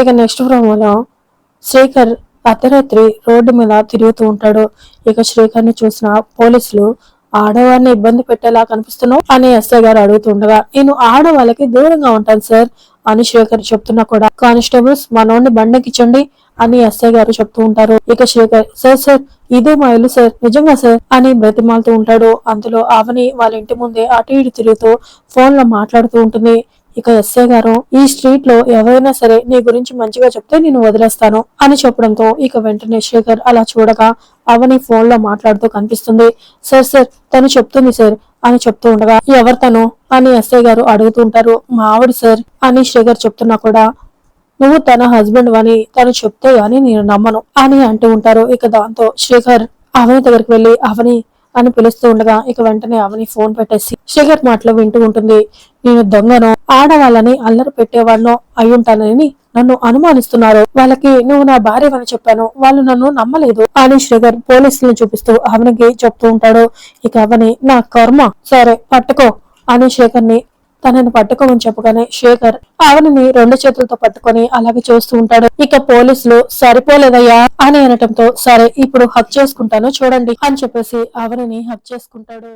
ఇక నెక్స్ట్ ప్రోమోలో శ్రీకర్ అర్ధరాత్రి రోడ్డు మీద తిరుగుతూ ఉంటాడు. ఇక శ్రీకర్ని చూసిన పోలీసులు ఆడవారిని ఇబ్బంది పెట్టేలా కనిపిస్తున్నావు అని ఎస్ఐ గారు అడుగుతుండగా నేను ఆడవాళ్ళకి దూరంగా ఉంటాను సార్ అని శేఖర్ చెప్తున్నా కూడా. కానిస్టేబుల్స్ మనోడిని బండకిచ్చండి అని ఎస్ఐ గారు చెప్తూ ఉంటారు. ఇక శేఖర్ సార్ సార్ ఇదే మా ఇల్లు సార్ నిజంగా సార్ అని బ్రతిమాలుతూ ఉంటాడు. అందులో అవని వాళ్ళ ఇంటి ముందే అటు ఇటు తిరుగుతూ ఫోన్లో మాట్లాడుతూ ఉంటుంది. ఇక ఎస్ఐ గారు ఈ స్ట్రీట్లో ఎవరైనా సరే నీ గురించి మంచిగా చెప్తే నేను వదిలేస్తాను అని చెప్పడంతో ఇక వెంటనే శేఖర్ అలా చూడగా అవని ఫోన్లో మాట్లాడుతూ కనిపిస్తుంది. సార్ సార్ తను చెప్తుంది సార్ అని చెప్తూ ఉండగా ఎవరు తను? అని ఎస్ఐ గారు అడుగుతూ ఉంటారు. మా ఆవిడ సార్ అని శేఖర్ చెప్తున్నా కూడా నువ్వు తన హస్బెండ్ అని తను చెప్తే గాని నేను నమ్మను అని అంటూ ఉంటారు. ఇక దాంతో శేఖర్ అవని దగ్గరికి వెళ్ళి అవని అని పిలుస్తూ ఉండగా ఇక వెంటనే అవని ఫోన్ పెట్టేసి శేఖర్ మాటలు వింటూ ఉంటుంది. నేను దొంగను. ఆడవాళ్ళని అల్లరి పెట్టేవాళ్ళను అయ్యుంటానని నన్ను అనుమానిస్తున్నారు. వాళ్ళకి నువ్వు నా భార్య అని చెప్పాను. వాళ్ళు నన్ను నమ్మలేదు అని శేఖర్ పోలీసులను చూపిస్తూ అవనికి చెప్తూ ఉంటాడు. ఇక అవని నా కర్మ. సరే పట్టుకో అని శేఖర్ని తనని పట్టుకోమని చెప్పగానే శేఖర్ ఆవనిని రెండు చేతులతో పట్టుకొని అలాగే చూస్తూ ఉంటాడు. ఇక పోలీసులు సరిపోలేదయ్యా అని అనటంతో సరే ఇప్పుడు హక్ చేసుకుంటాను చూడండి అని చెప్పేసి ఆవనిని హక్ చేసుకుంటాడు.